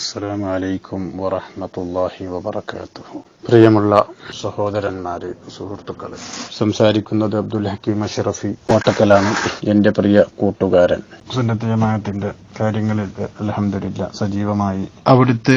അസ്സലാമു അലൈക്കും വറഹ്മത്തുള്ളാഹി വബറകാതുഹു. പ്രിയമുള്ള സഹോദരന്മാരെ സുഹൃത്തുക്കളെ സംസാരിക്കുന്നത് അബ്ദുൽ ഹക്കീം അഷറഫി കോട്ടക്കലാണ് എന്റെ പ്രിയ കൂട്ടുകാരൻ. സുന്നത്ത് ജമാഅത്തിന്റെ കാര്യങ്ങളിൽ അലഹമില്ല സജീവമായി അവിടുത്തെ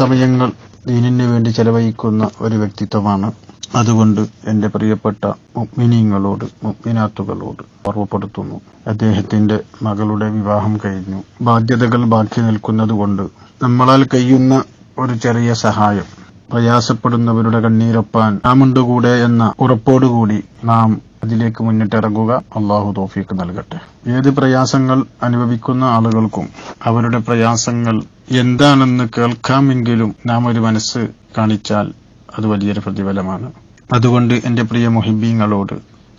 സമയങ്ങൾ ദീനിന് വേണ്ടി ചെലവഴിക്കുന്ന ഒരു വ്യക്തിത്വമാണ് അതുകൊണ്ട് എന്റെ പ്രിയപ്പെട്ട മുഅ്മിനീങ്ങളോട് മുഗ്മിനാത്തുകളോട് ഓർമ്മപ്പെടുത്തുന്നു. അദ്ദേഹത്തിന്റെ മകളുടെ വിവാഹം കഴിഞ്ഞു. ബാധ്യതകൾ ബാക്കി നിൽക്കുന്നത് കൊണ്ട് നമ്മളാൽ കഴിയുന്ന ഒരു ചെറിയ സഹായം. പ്രയാസപ്പെടുന്നവരുടെ കണ്ണീരൊപ്പാൻ നാമുണ്ട് കൂടെ എന്ന ഉറപ്പോടുകൂടി നാം അതിലേക്ക് മുന്നിട്ടിറങ്ങുക. അള്ളാഹു തോഫീക്ക് നൽകട്ടെ. ഏത് പ്രയാസങ്ങൾ അനുഭവിക്കുന്ന ആളുകൾക്കും അവരുടെ പ്രയാസങ്ങൾ എന്താണെന്ന് കേൾക്കാമെങ്കിലും നാം ഒരു മനസ്സ് കാണിച്ചാൽ അത് വലിയൊരു പ്രതിഫലമാണ്. അതുകൊണ്ട് എന്റെ പ്രിയ മൊഹിബീങ്ങളോട്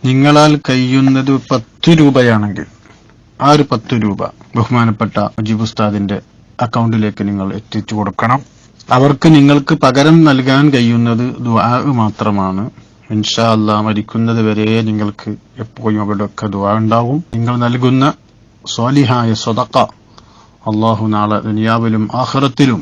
നിങ്ങളാൽ കഴിയുന്നത് പത്ത് രൂപയാണെങ്കിൽ ആ ഒരു പത്ത് രൂപ ബഹുമാനപ്പെട്ട മുജീബ് ഉസ്താദിന്റെ അക്കൗണ്ടിലേക്ക് നിങ്ങൾ എത്തിച്ചു കൊടുക്കണം. അവർക്ക് നിങ്ങൾക്ക് പകരം നൽകാൻ കഴിയുന്നത് ദുആ മാത്രമാണ്. ഇൻഷാ അല്ല മരിക്കുന്നത് വരെ നിങ്ങൾക്ക് എപ്പോഴും അവിടെയൊക്കെ ദുആ ഉണ്ടാവും. നിങ്ങൾ നൽകുന്ന സ്വാലിഹായ സ്വതക്ക അള്ളാഹു നാളെ ദുനിയാവിലും ആഖിറത്തിലും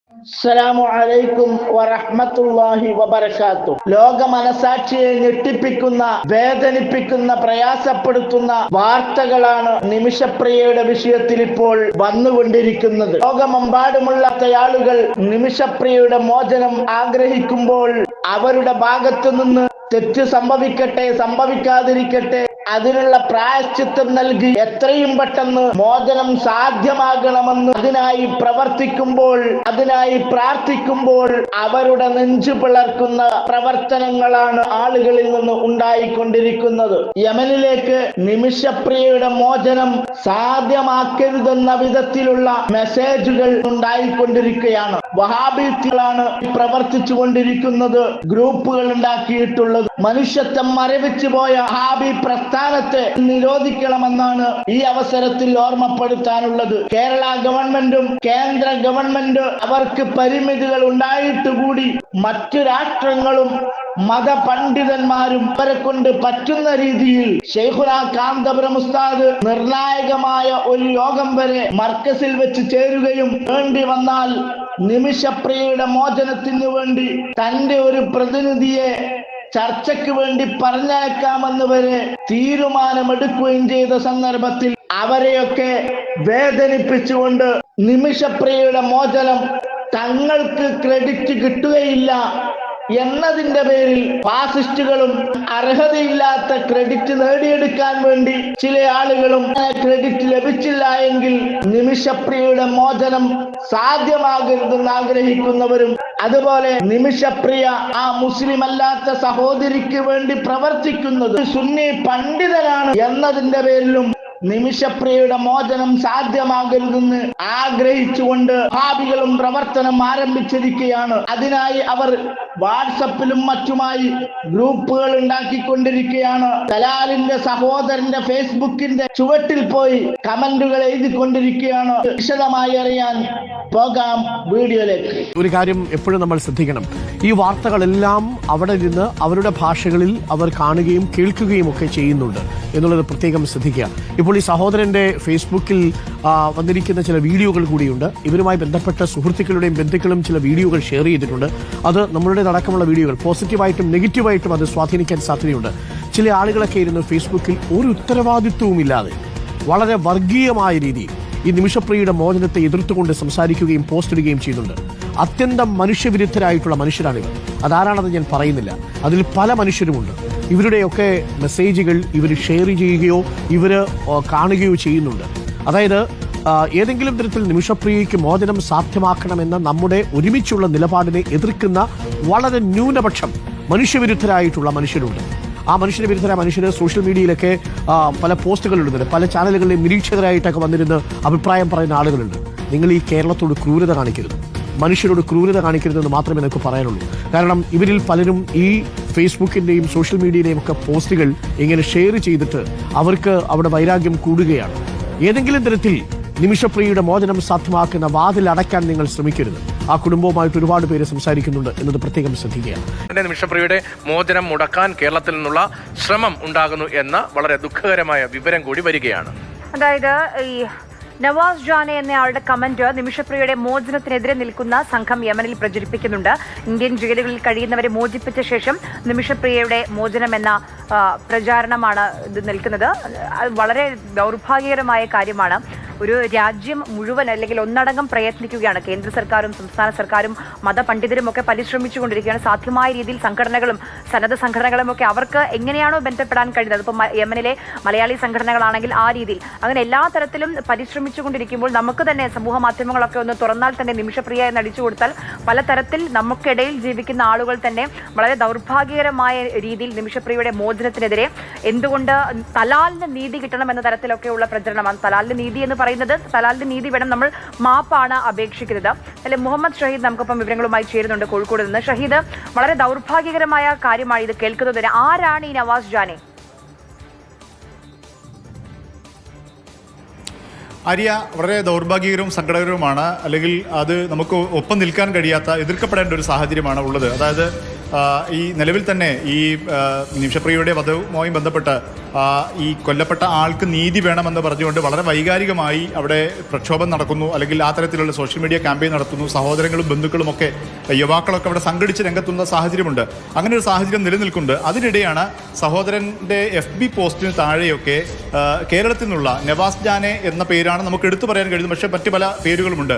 അലൈക്കും വറഹ്മത്തുള്ളാഹി വബർക്കാത്തു ലോക മനസാക്ഷിയെ ഞെട്ടിപ്പിക്കുന്ന വേദനിപ്പിക്കുന്ന പ്രയാസപ്പെടുത്തുന്ന വാർത്തകളാണ് നിമിഷപ്രിയയുടെ വിഷയത്തിൽ ഇപ്പോൾ വന്നുകൊണ്ടിരിക്കുന്നത്. ലോകമെമ്പാടുമുള്ള ആളുകൾ നിമിഷപ്രിയയുടെ മോചനം ആഗ്രഹിക്കുമ്പോൾ അവരുടെ ഭാഗത്തു നിന്ന് തെറ്റ് സംഭവിക്കട്ടെ സംഭവിക്കാതിരിക്കട്ടെ അതിനുള്ള പ്രായശ്ചിത്തം നൽകി എത്രയും പെട്ടെന്ന് മോചനം സാധ്യമാകണമെന്ന് അതിനായി പ്രവർത്തിക്കുമ്പോൾ അതിനായി പ്രാർത്ഥിക്കുമ്പോൾ അവരുടെ നെഞ്ചു പിളർക്കുന്ന പ്രവർത്തനങ്ങളാണ് ആളുകളിൽ നിന്ന് ഉണ്ടായിക്കൊണ്ടിരിക്കുന്നത്. യമനിലേക്ക് നിമിഷപ്രിയയുടെ മോചനം സാധ്യമാക്കരുതെന്ന വിധത്തിലുള്ള മെസ്സേജുകൾ ഉണ്ടായിക്കൊണ്ടിരിക്കുകയാണ്. വഹാബികളാണ് പ്രവർത്തിച്ചു കൊണ്ടിരിക്കുന്നത് ഗ്രൂപ്പുകൾ ഉണ്ടാക്കിയിട്ടുള്ളത് മനുഷ്യത്വം മരവിച്ചു പോയ ഹാബി പ്രസ്ഥാനത്തെ നിരോധിക്കണമെന്നാണ് ഈ അവസരത്തിൽ ഓർമ്മപ്പെടുത്താനുള്ളത്. കേരള ഗവൺമെന്റും കേന്ദ്ര ഗവൺമെന്റ് അവർക്ക് പരിമിതികൾ ഉണ്ടായിട്ട് കൂടി മറ്റു രാഷ്ട്രങ്ങളും മത പണ്ഡിതന്മാരും അവരെ കൊണ്ട് പറ്റുന്ന രീതിയിൽ ഷെയ്ഖുല കാന്തപുരം ഉസ്താദ് നിർണായകമായ ഒരു യോഗം വരെ മർക്കസിൽ വെച്ച് ചേരുകയും വേണ്ടി വന്നാൽ നിമിഷപ്രിയയുടെ മോചനത്തിനു വേണ്ടി തന്റെ ഒരു പ്രതിനിധിയെ ചർച്ചയ്ക്ക് വേണ്ടി പറഞ്ഞയക്കാമെന്ന് വരെ തീരുമാനമെടുക്കുകയും ചെയ്ത സന്ദർഭത്തിൽ അവരെയൊക്കെ വേദനിപ്പിച്ചുകൊണ്ട് നിമിഷപ്രിയയുടെ മോചനം തങ്ങൾക്ക് ക്രെഡിറ്റ് കിട്ടുകയില്ല എന്നതിന്റെ പേരിൽ ഫാസിസ്റ്റുകളും അർഹതയില്ലാത്ത ക്രെഡിറ്റ് നേടിയെടുക്കാൻ വേണ്ടി ചില ആളുകളും ക്രെഡിറ്റ് ലഭിച്ചില്ല എങ്കിൽ നിമിഷപ്രിയയുടെ മോചനം സാധ്യമാകരുതെന്ന് ആഗ്രഹിക്കുന്നവരും അതുപോലെ നിമിഷപ്രിയ ആ മുസ്ലിം അല്ലാത്ത സഹോദരിക്ക് വേണ്ടി പ്രവർത്തിക്കുന്നത് സുന്നി പണ്ഡിതനാണ് എന്നതിന്റെ പേരിലും നിമിഷപ്രിയയുടെ മോചനം സാധ്യമാകരുതെന്ന് ആഗ്രഹിച്ചുകൊണ്ട് ഭാവികളും പ്രവർത്തനം ആരംഭിച്ചിരിക്കുകയാണ്. അതിനായി അവർ വാട്സപ്പിലും മറ്റുമായി ഗ്രൂപ്പുകൾ ഉണ്ടാക്കിക്കൊണ്ടിരിക്കുകയാണ്. തലാലിന്റെ സഹോദരന്റെ ഫേസ്ബുക്കിന്റെ ചുവട്ടിൽ പോയി കമന്റുകൾ എഴുതിക്കൊണ്ടിരിക്കുകയാണ്. വിശദമായി അറിയാൻ പോകാം വീഡിയോയിലേക്ക്. ഒരു കാര്യം എപ്പോഴും നമ്മൾ ശ്രദ്ധിക്കണം. ഈ വാർത്തകളെല്ലാം അവിടെ നിന്ന് അവരുടെ ഭാഷകളിൽ അവർ കാണുകയും കേൾക്കുകയും ഒക്കെ ചെയ്യുന്നുണ്ട് എന്നുള്ളത് പ്രത്യേകം ശ്രദ്ധിക്കുക. ഇപ്പോൾ ഈ സഹോദരന്റെ ഫേസ്ബുക്കിൽ വന്നിരിക്കുന്ന ചില വീഡിയോകൾ കൂടിയുണ്ട്. ഇവരുമായി ബന്ധപ്പെട്ട സുഹൃത്തുക്കളുടെയും ബന്ധുക്കളും ചില വീഡിയോകൾ ഷെയർ ചെയ്തിട്ടുണ്ട്. അത് നമ്മളുടെ അടക്കമുള്ള വീഡിയോകൾ പോസിറ്റീവായിട്ടും നെഗറ്റീവായിട്ടും അത് സ്വാധീനിക്കാൻ സാധ്യതയുണ്ട്. ചില ആളുകളൊക്കെ ഇരുന്ന് ഫേസ്ബുക്കിൽ ഒരു ഉത്തരവാദിത്വവുമില്ലാതെ വളരെ വർഗീയമായ രീതിയിൽ ഈ നിമിഷപ്രിയയുടെ മോചനത്തെ എതിർത്തുകൊണ്ട് സംസാരിക്കുകയും പോസ്റ്റ് ഇടുകയും ചെയ്യുന്നുണ്ട്. അത്യന്തം മനുഷ്യവിരുദ്ധരായിട്ടുള്ള മനുഷ്യരാണിവർ. അതാരാണെന്ന് ഞാൻ പറയുന്നില്ല. അതിൽ പല മനുഷ്യരുമുണ്ട്. ഇവരുടെയൊക്കെ മെസ്സേജുകൾ ഇവർ ഷെയർ ചെയ്യുകയോ ഇവർ കാണുകയോ ചെയ്യുന്നുണ്ട്. അതായത് ഏതെങ്കിലും തരത്തിൽ നിമിഷപ്രിയയ്ക്ക് മോചനം സാധ്യമാക്കണമെന്ന നമ്മുടെ ഒരുമിച്ചുള്ള നിലപാടിനെ എതിർക്കുന്ന വളരെ ന്യൂനപക്ഷം മനുഷ്യവിരുദ്ധരായിട്ടുള്ള മനുഷ്യരുണ്ട്. ആ മനുഷ്യന് വിരുദ്ധരായ മനുഷ്യർ സോഷ്യൽ മീഡിയയിലൊക്കെ പല പോസ്റ്റുകൾ ഇടുന്നുണ്ട് പല ചാനലുകളിലെ നിരീക്ഷകരായിട്ടൊക്കെ വന്നിരുന്ന് അഭിപ്രായം പറയുന്ന ആളുകളുണ്ട്. നിങ്ങൾ ഈ കേരളത്തോട് ക്രൂരത കാണിക്കരുത്. മനുഷ്യരോട് ക്രൂരത കാണിക്കരുതെന്ന് മാത്രമേ നമുക്ക് പറയാനുള്ളൂ. കാരണം ഇവരിൽ പലരും ഈ ഫേസ്ബുക്കിന്റെയും സോഷ്യൽ മീഡിയയുടെയും ഒക്കെ പോസ്റ്റുകൾ ഇങ്ങനെ ഷെയർ ചെയ്തിട്ട് അവർക്ക് അവിടെ വൈരാഗ്യം കൂടുകയാണ്. ഏതെങ്കിലും തരത്തിൽ നിമിഷപ്രിയയുടെ മോചനം സാധ്യമാക്കുന്ന വാതിൽ അടയ്ക്കാൻ നിങ്ങൾ ശ്രമിക്കരുത്. ആ കുടുംബവുമായിട്ട് ഒരുപാട് പേര് സംസാരിക്കുന്നുണ്ട് എന്നത് പ്രത്യേകം ശ്രദ്ധിക്കുകയാണ്. നിമിഷപ്രിയയുടെ മോചനം മുടക്കാൻ കേരളത്തിൽ നിന്നുള്ള ശ്രമം ഉണ്ടാകുന്നു എന്ന വളരെ ദുഃഖകരമായ വിവരം കൂടി വരികയാണ്. അതായത് ഈ നവാസ് ജാനെ എന്നയാളുടെ കമന്റ് നിമിഷപ്രിയയുടെ മോചനത്തിനെതിരെ നിൽക്കുന്ന സംഘം യമനിൽ പ്രചരിപ്പിക്കുന്നുണ്ട്. ഇന്ത്യൻ ജയിലുകളിൽ കഴിയുന്നവരെ മോചിപ്പിച്ച ശേഷം നിമിഷപ്രിയയുടെ മോചനം എന്ന പ്രചാരണമാണ് ഇത് നിൽക്കുന്നത്. വളരെ ദൗർഭാഗ്യകരമായ കാര്യമാണ്. ഒരു രാജ്യം മുഴുവൻ അല്ലെങ്കിൽ ഒന്നടങ്കം പ്രയത്നിക്കുകയാണ്. കേന്ദ്ര സർക്കാരും സംസ്ഥാന സർക്കാരും മതപണ്ഡിതരും ഒക്കെ പരിശ്രമിച്ചുകൊണ്ടിരിക്കുകയാണ്. സാധ്യമായ രീതിയിൽ സംഘടനകളും സന്നദ്ധ സംഘടനകളും ഒക്കെ അവർക്ക് എങ്ങനെയാണോ ബന്ധപ്പെടാൻ കഴിയുന്നത്? ഇപ്പോൾ യമനിലെ മലയാളി സംഘടനകളാണെങ്കിൽ ആ രീതിയിൽ. അങ്ങനെ എല്ലാ തരത്തിലും പരിശ്രമിച്ചുകൊണ്ടിരിക്കുമ്പോൾ നമുക്ക് തന്നെ സമൂഹ മാധ്യമങ്ങളൊക്കെ ഒന്ന് തുറന്നാൽ തന്നെ നിമിഷപ്രിയ എന്ന് അടിച്ചു കൊടുത്താൽ പലതരത്തിൽ നമുക്കിടയിൽ ജീവിക്കുന്ന ആളുകൾ തന്നെ വളരെ ദൗർഭാഗ്യകരമായ രീതിയിൽ നിമിഷപ്രിയയുടെ മോചനത്തിനെതിരെ എന്തുകൊണ്ട് തലാലിന് നീതി കിട്ടണം എന്ന തരത്തിലൊക്കെയുള്ള പ്രചരണമാണ്. തലാലിന് നീതി എന്ന് പറയുന്നത് തലാലിന് നീതി വേണം നമ്മൾ മാപ്പാണ് അപേക്ഷിക്കുന്നത്. അല്ലെ മുഹമ്മദ് ഷഹീദ് നമുക്കൊപ്പം വിവരങ്ങളുമായി ചേരുന്നുണ്ട് കോഴിക്കോട് നിന്ന്. ഷഹീദ് വളരെ ദൗർഭാഗ്യകരമായ കാര്യമാണ് ഇത് കേൾക്കുന്നത് ആരാണ് ഈ നവാസ് ജാനെ? ആര്യ വളരെ ദൗർഭാഗ്യകരവും സങ്കടകരവുമാണ്. അല്ലെങ്കിൽ അത് നമുക്ക് ഒപ്പം നിൽക്കാൻ കഴിയാത്ത എതിർക്കപ്പെടേണ്ട ഒരു സാഹചര്യമാണ് ഉള്ളത്. അതായത് ഈ നിലവിൽ തന്നെ ഈ നിമിഷപ്രിയയുടെ വധവുമായി ബന്ധപ്പെട്ട് ഈ കൊല്ലപ്പെട്ട ആൾക്ക് നീതി വേണമെന്ന് പറഞ്ഞുകൊണ്ട് വളരെ വൈകാരികമായി അവിടെ പ്രക്ഷോഭം നടക്കുന്നു. അല്ലെങ്കിൽ ആ തരത്തിലുള്ള സോഷ്യൽ മീഡിയ ക്യാമ്പയിൻ നടത്തുന്നു. സഹോദരങ്ങളും ബന്ധുക്കളും ഒക്കെ യുവാക്കളൊക്കെ അവിടെ സംഘടിച്ച് രംഗത്തുന്ന സാഹചര്യമുണ്ട്. അങ്ങനെ ഒരു സാഹചര്യം നിലനിൽക്കുന്നുണ്ട്. അതിനിടെയാണ് സഹോദരന്റെ എഫ് ബി പോസ്റ്റിന് താഴെയൊക്കെ കേരളത്തിൽ നിന്നുള്ള നവാസ് ജാനെ എന്ന പേരാണ് നമുക്ക് എടുത്തു പറയാൻ കഴിയുന്നത്. പക്ഷേ മറ്റു പല പേരുകളുമുണ്ട്.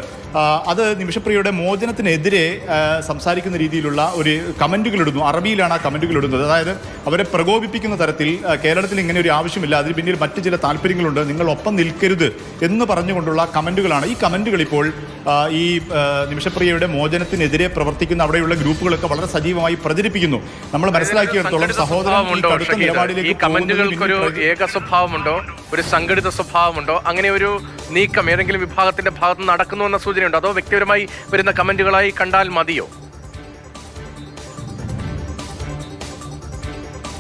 അത് നിമിഷപ്രിയയുടെ മോചനത്തിനെതിരെ സംസാരിക്കുന്ന രീതിയിലുള്ള ഒരു കമന്റുകൾ ഇടുന്നു. അറബിയിലാണ് ആ കമന്റുകൾ ഇടുന്നത്. അതായത് അവരെ പ്രകോപിപ്പിക്കുന്ന തരത്തിൽ കേരളത്തിൽ ഇങ്ങനെ ഒരു ആവശ്യമില്ല. അതിന് പിന്നിൽ മറ്റ് ചില താല്പര്യങ്ങളുണ്ട്. നിങ്ങൾ ഒപ്പം നിൽക്കരുത് എന്ന് പറഞ്ഞുകൊണ്ടുള്ള കമന്റുകളാണ്. ഈ കമന്റുകൾ ഇപ്പോൾ ഈ നിമിഷപ്രിയയുടെ മോചനത്തിനെതിരെ പ്രവർത്തിക്കുന്ന അവിടെയുള്ള ഗ്രൂപ്പുകളൊക്കെ വളരെ സജീവമായി പ്രചരിപ്പിക്കുന്നു. നമ്മൾ മനസ്സിലാക്കിയിടത്തോളം സഹോദരൻ ഈ സ്വഭാവമുണ്ടോ, കടുത്ത ഷഹീദ്? നിലപാടിലേക്ക് കമന്റുകൾക്കൊരു ഏക സ്വഭാവമുണ്ടോ? ഒരു സംഘടിത സ്വഭാവമുണ്ടോ? അങ്ങനെ ഒരു നീക്കം ഏതെങ്കിലും വിഭാഗത്തിന്റെ ഭാഗത്ത് നടക്കുന്നു എന്ന സൂചനയുണ്ടോ? അതോ വ്യക്തിപരമായി വരുന്ന കമന്റുകളായി കണ്ടാൽ മതിയോ?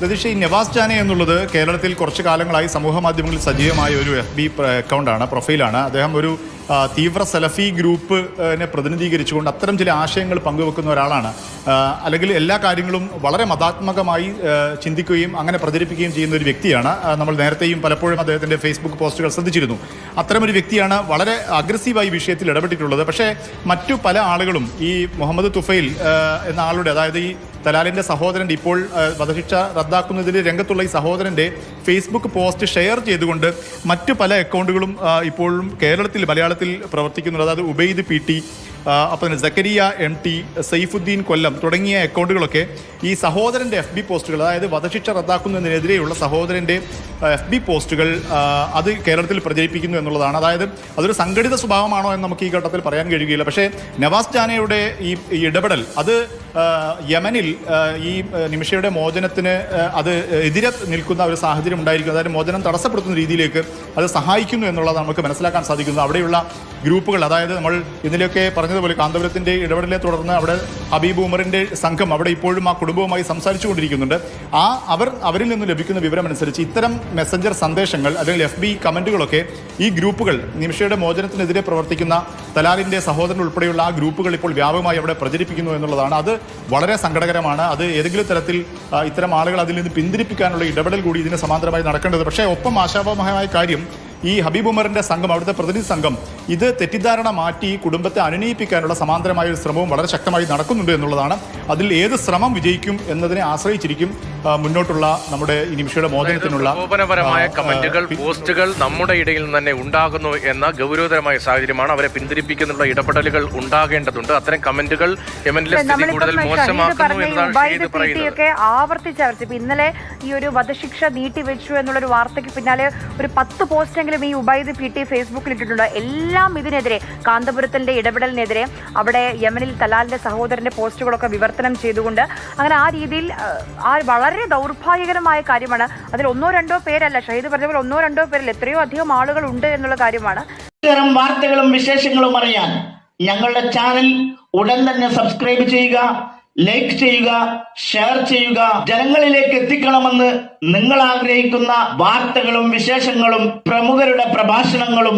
രതീഷ് ഈ നവാസ് ജാനെ എന്നുള്ളത് കേരളത്തിൽ കുറച്ച് കാലങ്ങളായി സമൂഹ മാധ്യമങ്ങളിൽ സജീവമായ ഒരു എഫ് ബി അക്കൗണ്ടാണ് പ്രൊഫൈലാണ് അദ്ദേഹം ഒരു തീവ്ര സലഫി ഗ്രൂപ്പിനെ പ്രതിനിധീകരിച്ചുകൊണ്ട് അത്തരം ചില ആശയങ്ങൾ പങ്കുവെക്കുന്ന ഒരാളാണ്. അല്ലെങ്കിൽ എല്ലാ കാര്യങ്ങളും വളരെ മതാത്മകമായി ചിന്തിക്കുകയും അങ്ങനെ പ്രചരിപ്പിക്കുകയും ചെയ്യുന്ന ഒരു വ്യക്തിയാണ്. നമ്മൾ നേരത്തെയും പലപ്പോഴും അദ്ദേഹത്തിന്റെ ഫേസ്ബുക്ക് പോസ്റ്റുകൾ ശ്രദ്ധിച്ചിരുന്നു. അത്തരമൊരു വ്യക്തിയാണ് വളരെ അഗ്രസീവായി വിഷയത്തിൽ ഇടപെട്ടിട്ടുള്ളത്. പക്ഷേ മറ്റു പല ആളുകളും ഈ മുഹമ്മദ് തുഫൈൽ എന്ന ആളുടെ അതായത് ഈ തലാലിന്റെ സഹോദരന്റെ ഇപ്പോൾ വധശിക്ഷ റദ്ദാക്കുന്നതിന് രംഗത്തുള്ള ഈ സഹോദരന്റെ ഫേസ്ബുക്ക് പോസ്റ്റ് ഷെയർ ചെയ്തുകൊണ്ട് മറ്റു പല അക്കൗണ്ടുകളും ഇപ്പോഴും കേരളത്തിൽ മലയാളത്തിൽ പ്രവർത്തിക്കുന്നുണ്ട്. അതായത് ഉബൈദ് പി ടി അപ്പം തന്നെ ജക്കരിയ എം ടി സൈഫുദ്ദീൻ കൊല്ലം തുടങ്ങിയ അക്കൗണ്ടുകളൊക്കെ ഈ സഹോദരന്റെ എഫ് ബി പോസ്റ്റുകൾ അതായത് വധശിക്ഷ റദ്ദാക്കുന്നതിനെതിരെയുള്ള സഹോദരന്റെ എഫ് ബി പോസ്റ്റുകൾ അത് കേരളത്തിൽ പ്രചരിപ്പിക്കുന്നു എന്നുള്ളതാണ്. അതായത് അതൊരു സംഘടിത സ്വഭാവമാണോ എന്ന് നമുക്ക് ഈ ഘട്ടത്തിൽ പറയാൻ കഴിയുകയില്ല. പക്ഷേ നവാസ് ജാനയുടെ ഈ ഇടപെടൽ അത് യമനിൽ ഈ നിമിഷയുടെ മോചനത്തിന് അത് എതിരെ നിൽക്കുന്ന ഒരു സാഹചര്യം ഉണ്ടായിരിക്കും. അതായത് മോചനം തടസ്സപ്പെടുത്തുന്ന രീതിയിലേക്ക് അത് സഹായിക്കുന്നു എന്നുള്ളത് നമുക്ക് മനസ്സിലാക്കാൻ സാധിക്കുന്നു അവിടെയുള്ള ഗ്രൂപ്പുകൾ അതായത് നമ്മൾ ഇന്നലെയൊക്കെ പറഞ്ഞതുപോലെ കാന്തപുരത്തിന്റെ ഇടപെടലിനെ തുടർന്ന് അവിടെ ഹബീബ് ഉമറിന്റെ സംഘം അവിടെ ഇപ്പോഴും ആ കുടുംബവുമായി സംസാരിച്ചു കൊണ്ടിരിക്കുന്നുണ്ട് ആ അവർ അവരിൽ നിന്ന് ലഭിക്കുന്ന വിവരമനുസരിച്ച് ഇത്തരം മെസ്സഞ്ചർ സന്ദേശങ്ങൾ അല്ലെങ്കിൽ എഫ് ബി കമന്റുകളൊക്കെ ഈ ഗ്രൂപ്പുകൾ നിമിഷയുടെ മോചനത്തിനെതിരെ പ്രവർത്തിക്കുന്ന തലാലിന്റെ സഹോദരൻ ഉൾപ്പെടെയുള്ള ആ ഗ്രൂപ്പുകൾ ഇപ്പോൾ വ്യാപകമായി അവിടെ പ്രചരിപ്പിക്കുന്നു എന്നുള്ളതാണ്. അത് വളരെ സങ്കടകരമാണ്. അത് ഏതെങ്കിലും തരത്തിൽ ഇത്തരം ആളുകൾ അതിൽ നിന്ന് പിന്തിരിപ്പിക്കാനുള്ള ഇടപെടൽ കൂടി ഇതിന് സമാന്തരമായി നടക്കേണ്ടത് പക്ഷേ ഒപ്പം ആശാവഹമായ കാര്യം ഈ ഹബീബ് ഉമറിന്റെ സംഘം അവിടുത്തെ പ്രതിനിധി സംഘം ഇത് തെറ്റിദ്ധാരണ മാറ്റി കുടുംബത്തെ അനുനയിപ്പിക്കാനുള്ള സമാന്തരമായ ഒരു ശ്രമവും വളരെ ശക്തമായി നടക്കുന്നുണ്ട് എന്നുള്ളതാണ്. അതിൽ ഏത് ശ്രമം വിജയിക്കും എന്നതിനെ ആശ്രയിച്ചിരിക്കും മുന്നോട്ടുള്ള നമ്മുടെ ഈ നിമിഷയുടെ മോചനത്തിനുള്ള പ്രകോപനപരമായ കമന്റുകൾ പോസ്റ്റുകൾ നമ്മുടെ ഇടയിൽ നിന്ന് തന്നെ ഉണ്ടാകുന്നു എന്ന ഗൗരവതരമായ സാഹചര്യമാണ് അവരെ പിന്തിരിപ്പിക്കുന്നുള്ള ഇടപെടലുകൾ ഉണ്ടാകേണ്ടതുണ്ട്. അത്തരം കമന്റുകൾ സ്ഥിതി കൂടുതൽ മോശമാക്കുന്നു പറയുന്നത്? ഒക്കെ ഇന്നലെ ഈ ഒരു വധശിക്ഷ നീട്ടിവെച്ചു എന്നുള്ളൊരു വാർത്തയ്ക്ക് പിന്നാലെ ഒരു പത്ത് പോസ്റ്റെങ്കിലും ഈ ഉബൈദ് പി ടി ഫേസ്ബുക്കിൽ ഇട്ടിട്ടുണ്ട്. എല്ലാം ഇതിനെതിരെ കാന്തപുരത്തിന്റെ ഇടപെടലിനെതിരെ അവിടെ യമനിൽ തലാലിന്റെ സഹോദരന്റെ പോസ്റ്റുകളൊക്കെ വിവർത്തനം ചെയ്തുകൊണ്ട് അങ്ങനെ ആ രീതിയിൽ ആ, ആ വളരെ ദൗർഭാഗ്യകരമായ കാര്യമാണ്. അതിൽ ഒന്നോ രണ്ടോ പേരല്ല ഷഹീദ് പറഞ്ഞ പോലെ ഒന്നോ രണ്ടോ പേരിൽ എത്രയോ അധികം ആളുകൾ ഉണ്ട് എന്നുള്ള കാര്യമാണ്. ഇത്തരം വാർത്തകളും വിശേഷങ്ങളും അറിയാൻ ഞങ്ങളുടെ ചാനൽ ഉടൻ തന്നെ സബ്സ്ക്രൈബ് ചെയ്യുക ലൈക്ക് ചെയ്യുക ഷെയർ ചെയ്യുക. ജനങ്ങളിലേക്ക് എത്തിക്കണമെന്ന് നിങ്ങൾ ആഗ്രഹിക്കുന്ന വാർത്തകളും വിശേഷങ്ങളും പ്രമുഖരുടെ പ്രഭാഷണങ്ങളും